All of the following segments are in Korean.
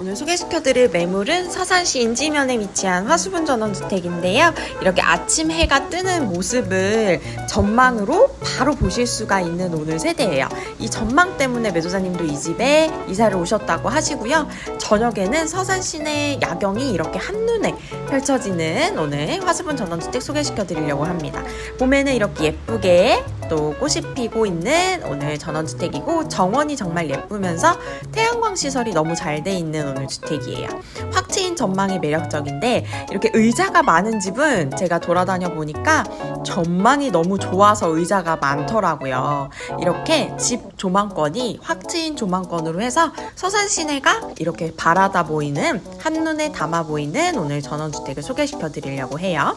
오늘 소개시켜드릴 매물은 서산시 인지면에 위치한 화수분 전원주택인데요. 이렇게 아침 해가 뜨는 모습을 전망으로 바로 보실 수가 있는 오늘 세대예요. 이 전망 때문에 매도자님도 이 집에 이사를 오셨다고 하시고요. 저녁에는 서산 시내 야경이 이렇게 한눈에 펼쳐지는 오늘 화수분 전원주택 소개시켜드리려고 합니다. 봄에는 이렇게 예쁘게 또 꽃이 피고 있는 오늘 전원주택이고 정원이 정말 예쁘면서 태양광 시설이 너무 잘 돼 있는 오늘 주택이에요. 확 트인 전망이 매력적인데 이렇게 의자가 많은 집은 제가 돌아다녀 보니까 전망이 너무 좋아서 의자가 많더라고요. 이렇게 집 조망권이 확 트인 조망권으로 해서 서산 시내가 이렇게 바라다 보이는 한눈에 담아 보이는 오늘 전원주택을 소개시켜 드리려고 해요.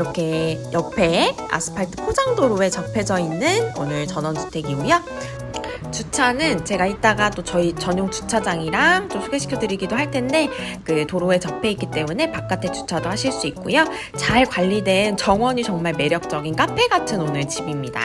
이렇게 옆에 아스팔트 포장도로에 접해져 있는 오늘 전원주택이고요. 주차는 제가 이따가 또 저희 전용 주차장이랑 좀 소개시켜 드리기도 할 텐데 그 도로에 접해 있기 때문에 바깥에 주차도 하실 수 있고요. 잘 관리된 정원이 정말 매력적인 카페 같은 오늘 집입니다.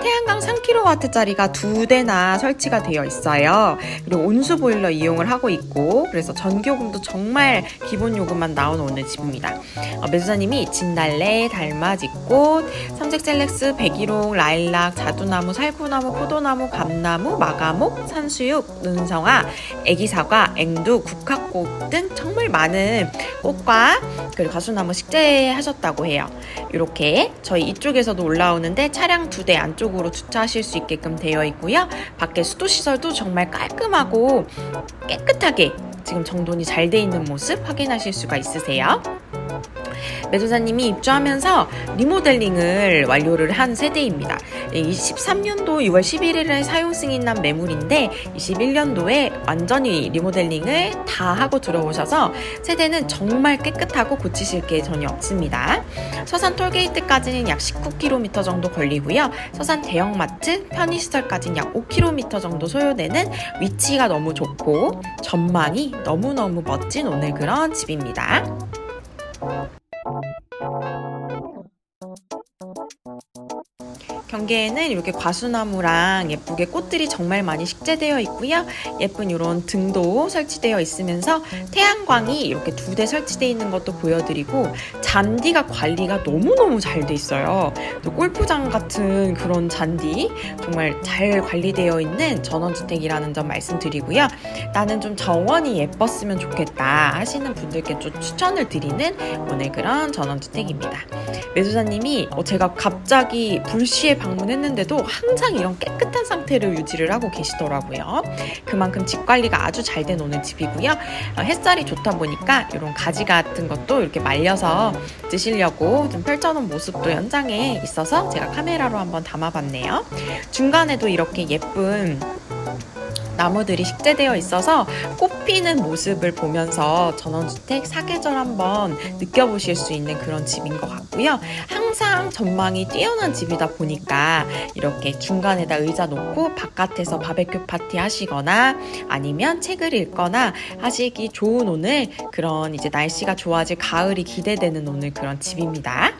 태양광 3kW짜리가 두 대나 설치가 되어 있어요. 그리고 온수 보일러 이용을 하고 있고 그래서 전기요금도 정말 기본 요금만 나오는 오늘 집입니다. 어, 매수자님이 진달래, 달맞이꽃, 삼색셀렉스, 백일홍, 라일락, 자두나무, 살구나무, 포도나무, 감나무, 마가목, 산수육, 눈성화, 애기사과, 앵두, 국화꽃 등 정말 많은 꽃과 그리고 가수나무 식재하셨다고 해요. 이렇게 저희 이쪽에서도 올라오는데 차량 두 대 안쪽으로 주차하실 수 있게끔 되어 있고요. 밖에 수도 시설도 정말 깔끔하고 깨끗하게 지금 정돈이 잘 돼 있는 모습 확인하실 수가 있으세요. 매도사님이 입주하면서 리모델링을 완료를 한 세대입니다. 23년도 6월 11일에 사용 승인난 매물인데 21년도에 완전히 리모델링을 다 하고 들어오셔서 세대는 정말 깨끗하고 고치실 게 전혀 없습니다. 서산 톨게이트까지는 약 19km 정도 걸리고요. 서산 대형마트, 편의시설까지는 약 5km 정도 소요되는 위치가 너무 좋고 전망이 너무너무 멋진 오늘 그런 집입니다. 경계에는 이렇게 과수나무랑 예쁘게 꽃들이 정말 많이 식재되어 있고요. 예쁜 이런 등도 설치되어 있으면서 태양광이 이렇게 두 대 설치되어 있는 것도 보여드리고 잔디가 관리가 너무너무 잘 돼 있어요. 또 골프장 같은 그런 잔디 정말 잘 관리되어 있는 전원주택이라는 점 말씀드리고요. 나는 좀 정원이 예뻤으면 좋겠다 하시는 분들께 좀 추천을 드리는 오늘 그런 전원주택입니다. 매수자님이 어, 제가 갑자기 불시에 방문했는데도 항상 이런 깨끗한 상태를 유지를 하고 계시더라고요. 그만큼 집 관리가 아주 잘 된 오늘 집이고요. 어, 햇살이 좋다 보니까 이런 가지 같은 것도 이렇게 말려서 드시려고 좀 펼쳐놓은 모습도 현장에 있어서 제가 카메라로 한번 담아봤네요. 중간에도 이렇게 예쁜 나무들이 식재되어 있어서 꽃피는 모습을 보면서 전원주택 사계절 한번 느껴보실 수 있는 그런 집인 것 같고요. 항상 전망이 뛰어난 집이다 보니까 이렇게 중간에다 의자 놓고 바깥에서 바베큐 파티 하시거나 아니면 책을 읽거나 하시기 좋은 오늘 그런 이제 날씨가 좋아질 가을이 기대되는 오늘 그런 집입니다.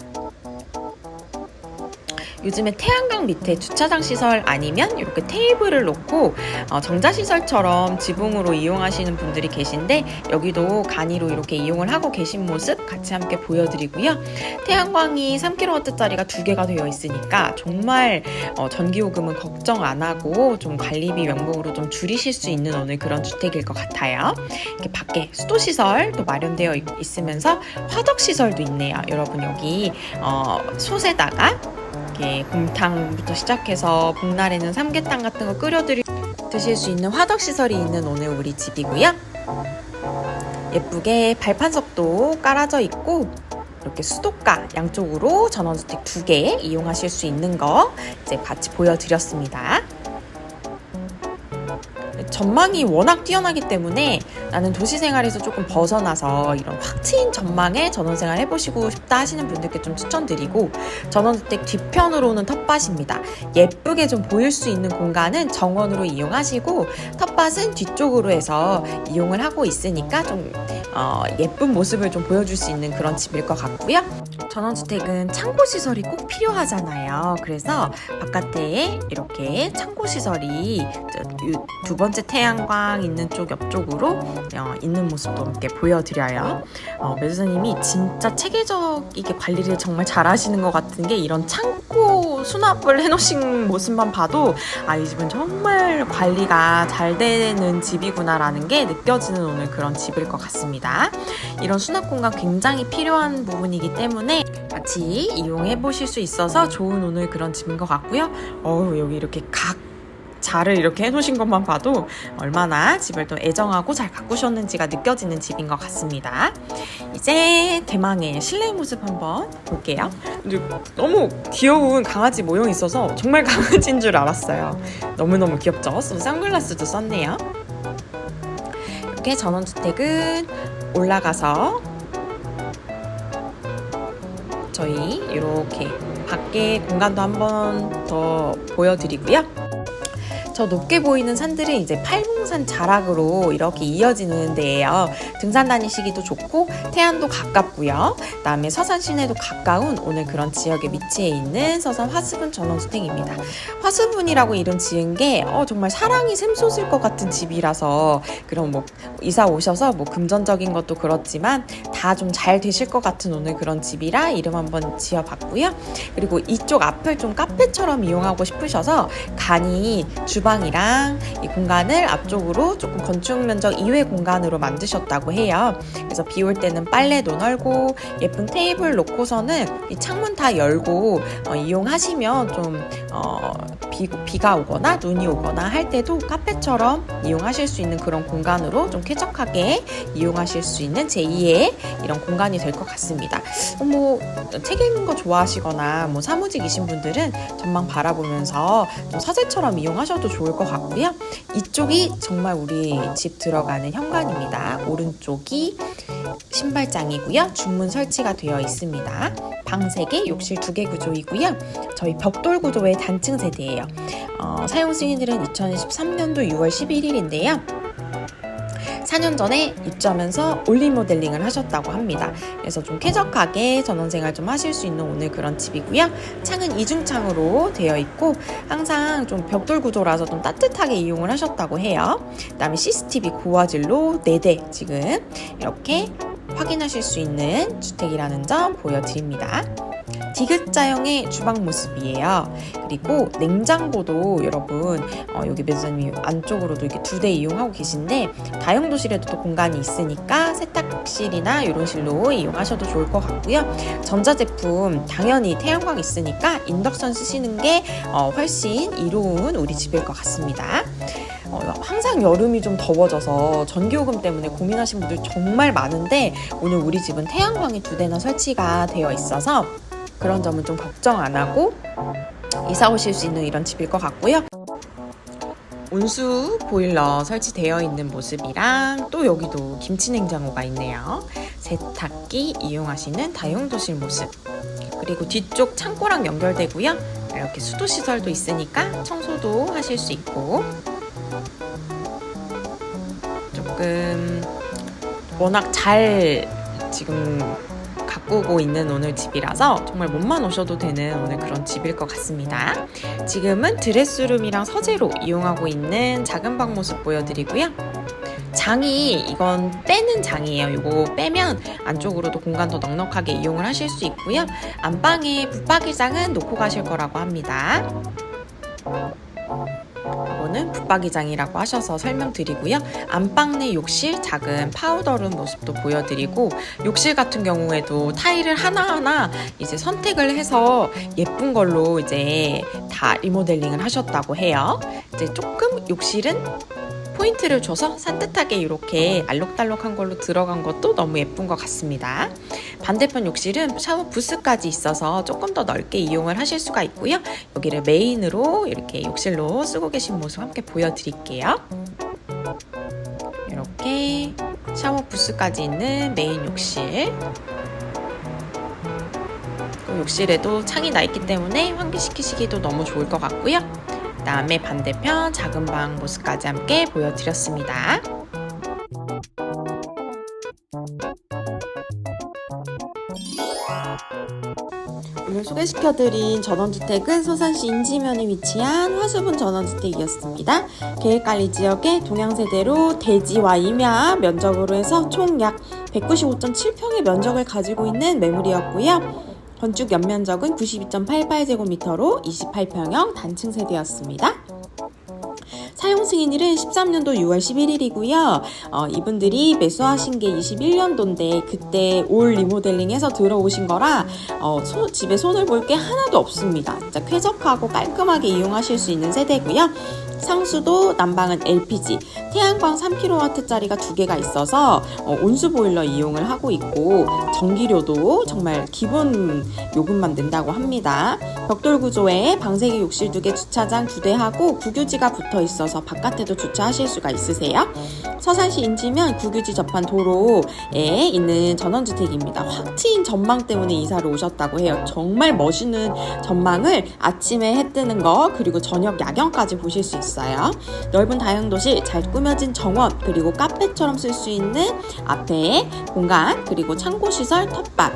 요즘에 태양광 밑에 주차장 시설 아니면 이렇게 테이블을 놓고 어, 정자 시설처럼 지붕으로 이용하시는 분들이 계신데 여기도 간이로 이렇게 이용을 하고 계신 모습 같이 함께 보여드리고요. 태양광이 3kW짜리가 두 개가 되어 있으니까 정말 어, 전기요금은 걱정 안 하고 좀 관리비 명목으로 좀 줄이실 수 있는 오늘 그런 주택일 것 같아요. 이렇게 밖에 수도 시설도 마련되어 있, 있으면서 화덕 시설도 있네요. 여러분 여기 어, 솥에다가 이렇게 곰탕부터 시작해서 복날에는 삼계탕 같은 거 끓여드리 드실 수 있는 화덕 시설이 있는 오늘 우리 집이고요. 예쁘게 발판석도 깔아져 있고 이렇게 수도가 양쪽으로 전원주택 두 개 이용하실 수 있는 거 이제 같이 보여드렸습니다. 전망이 워낙 뛰어나기 때문에 나는 도시 생활에서 조금 벗어나서 이런 확 트인 전망에 전원 생활 해보시고 싶다 하시는 분들께 좀 추천드리고 전원주택 뒤편으로는 텃밭입니다. 예쁘게 좀 보일 수 있는 공간은 정원으로 이용하시고 텃밭은 뒤쪽으로 해서 이용을 하고 있으니까 좀 어, 예쁜 모습을 좀 보여줄 수 있는 그런 집일 것 같고요. 전원주택은 창고 시설이 꼭 필요하잖아요. 그래서 바깥에 이렇게 창고 시설이 두 번째 태양광 있는 쪽 옆쪽으로 어, 있는 모습도 함께 보여드려요. 어, 매주사님이 진짜 체계적이게 관리를 정말 잘하시는 것 같은 게 이런 창고 수납을 해놓으신 모습만 봐도 아 이 집은 정말 관리가 잘 되는 집이구나라는 게 느껴지는 오늘 그런 집일 것 같습니다. 이런 수납 공간 굉장히 필요한 부분이기 때문에 같이 이용해 보실 수 있어서 좋은 오늘 그런 집인 것 같고요. 어우 여기 이렇게 각 자를 이렇게 해놓으신 것만 봐도 얼마나 집을 또 애정하고 잘 가꾸셨는지가 느껴지는 집인 것 같습니다. 이제 대망의 실내 모습 한번 볼게요. 너무 귀여운 강아지 모형이 있어서 정말 강아지인 줄 알았어요. 너무너무 귀엽죠? 또 선글라스도 썼네요. 이렇게 전원주택은 올라가서 저희 이렇게 밖에 공간도 한번 더 보여드리고요. 저 높게 보이는 산들은 이제 팔봉산 자락으로 이렇게 이어지는 데예요. 등산 다니시기도 좋고 태안도 가깝고요. 그다음에 서산 시내도 가까운 오늘 그런 지역에 위치해 있는 서산 화수분 전원주택입니다. 화수분이라고 이름 지은 게 어, 정말 사랑이 샘솟을 것 같은 집이라서 그럼 뭐 이사 오셔서 뭐 금전적인 것도 그렇지만 다 좀 잘 되실 것 같은 오늘 그런 집이라 이름 한번 지어봤고요. 그리고 이쪽 앞을 좀 카페처럼 이용하고 싶으셔서 간이 주 방이랑 이 공간을 앞쪽으로 조금 건축 면적 이외 공간으로 만드셨다고 해요. 그래서 비 올 때는 빨래도 널고 예쁜 테이블 놓고서는 이 창문 다 열고 어, 이용하시면 좀 어, 비, 비가 오거나 눈이 오거나 할 때도 카페처럼 이용하실 수 있는 그런 공간으로 좀 쾌적하게 이용하실 수 있는 제2의 이런 공간이 될 것 같습니다. 어, 뭐, 책 읽는 거 좋아하시거나 뭐 사무직이신 분들은 전망 바라보면서 좀 서재처럼 이용하셔도 좋을 것 같고요. 이쪽이 정말 우리 집 들어가는 현관입니다. 오른쪽이 신발장이고요. 중문 설치가 되어 있습니다. 방 3개, 욕실 2개 구조이고요. 저희 벽돌 구조의 단층 세대예요. 어, 사용 승인들은 2023년도 6월 11일인데요. 4년 전에 입주하면서 올린 모델링을 하셨다고 합니다. 그래서 좀 쾌적하게 전원생활 좀 하실 수 있는 오늘 그런 집이고요. 창은 이중창으로 되어 있고 항상 좀 벽돌 구조라서 좀 따뜻하게 이용을 하셨다고 해요. 그다음에 CCTV 고화질로 4대 지금 이렇게 확인하실 수 있는 주택이라는 점 보여드립니다. 디귿자형의 주방 모습이에요. 그리고 냉장고도 여러분 어, 여기 매주사님이 안쪽으로도 이렇게 두 대 이용하고 계신데 다용도실에도 또 공간이 있으니까 세탁실이나 이런 실로 이용하셔도 좋을 것 같고요. 전자제품 당연히 태양광 있으니까 인덕션 쓰시는 게 어, 훨씬 이로운 우리 집일 것 같습니다. 어, 항상 여름이 좀 더워져서 전기요금 때문에 고민하신 분들 정말 많은데 오늘 우리 집은 태양광이 두 대나 설치가 되어 있어서 그런 점은 좀 걱정 안 하고 이사 오실 수 있는 이런 집일 것 같고요. 온수 보일러 설치되어 있는 모습이랑 또 여기도 김치 냉장고가 있네요. 세탁기 이용하시는 다용도실 모습. 그리고 뒤쪽 창고랑 연결되고요. 이렇게 수도 시설도 있으니까 청소도 하실 수 있고 조금 워낙 잘 지금 가꾸고 있는 오늘 집이라서 정말 몸만 오셔도 되는 오늘 그런 집일 것 같습니다. 지금은 드레스룸이랑 서재로 이용하고 있는 작은 방 모습 보여드리고요. 장이 이건 빼는 장이에요. 이거 빼면 안쪽으로도 공간 더 넉넉하게 이용을 하실 수 있고요. 안방에 붙박이장은 놓고 가실 거라고 합니다. 이거는 붙박이장이라고 하셔서 설명드리고요. 안방 내 욕실 작은 파우더룸 모습도 보여드리고 욕실 같은 경우에도 타일을 하나하나 이제 선택을 해서 예쁜 걸로 이제 다 리모델링을 하셨다고 해요. 이제 조금 욕실은 포인트를 줘서 산뜻하게 이렇게 알록달록한 걸로 들어간 것도 너무 예쁜 것 같습니다. 반대편 욕실은 샤워 부스까지 있어서 조금 더 넓게 이용을 하실 수가 있고요. 여기를 메인으로 이렇게 욕실로 쓰고 계신 모습 함께 보여드릴게요. 이렇게 샤워 부스까지 있는 메인 욕실. 욕실에도 창이 나 있기 때문에 환기시키시기도 너무 좋을 것 같고요. 다음에 반대편 작은 방 모습까지 함께 보여드렸습니다. 오늘 소개시켜드린 전원주택은 서산시 인지면에 위치한 화수분 전원주택이었습니다. 계획관리 지역의 동양세대로 대지와 임야 면적으로 해서 총 약 195.7평의 면적을 가지고 있는 매물이었고요. 건축 연면적은 92.88제곱미터로 28평형 단층 세대였습니다. 사용 승인일은 13년도 6월 11일이고요. 어, 이분들이 매수하신 게 21년도인데 그때 올 리모델링해서 들어오신 거라 어, 소- 집에 손을 볼 게 하나도 없습니다. 진짜 쾌적하고 깔끔하게 이용하실 수 있는 세대고요. 상수도 난방은 LPG, 태양광 3kW짜리가 두 개가 있어서 어, 온수 보일러 이용을 하고 있고 전기료도 정말 기본 요금만 낸다고 합니다. 벽돌 구조에 방세기 욕실 두 개, 주차장 두 대 하고 구교지가 붙어 있어서 바깥에도 주차하실 수가 있으세요. 서산시 인지면 구교지 접한 도로에 있는 전원주택입니다. 확 트인 전망 때문에 이사를 오셨다고 해요. 정말 멋있는 전망을 아침에 해 뜨는 거 그리고 저녁 야경까지 보실 수 있어요. 넓은 다용도실, 잘 꾸며진 정원 그리고 카페처럼 쓸 수 있는 앞에 공간 그리고 창고 시설, 텃밭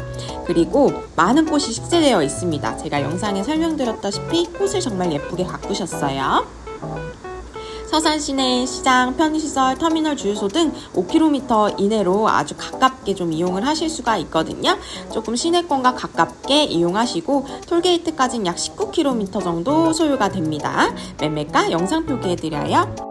그리고 많은 꽃이 식재되어 있습니다. 제가 영상에 설명드렸다시피 꽃을 정말 예쁘게 가꾸셨어요. 서산 시내 시장, 편의시설, 터미널 주유소 등 5km 이내로 아주 가깝게 좀 이용을 하실 수가 있거든요. 조금 시내권과 가깝게 이용하시고 톨게이트까지는 약 19km 정도 소요가 됩니다. 매매가 영상 표기해드려요.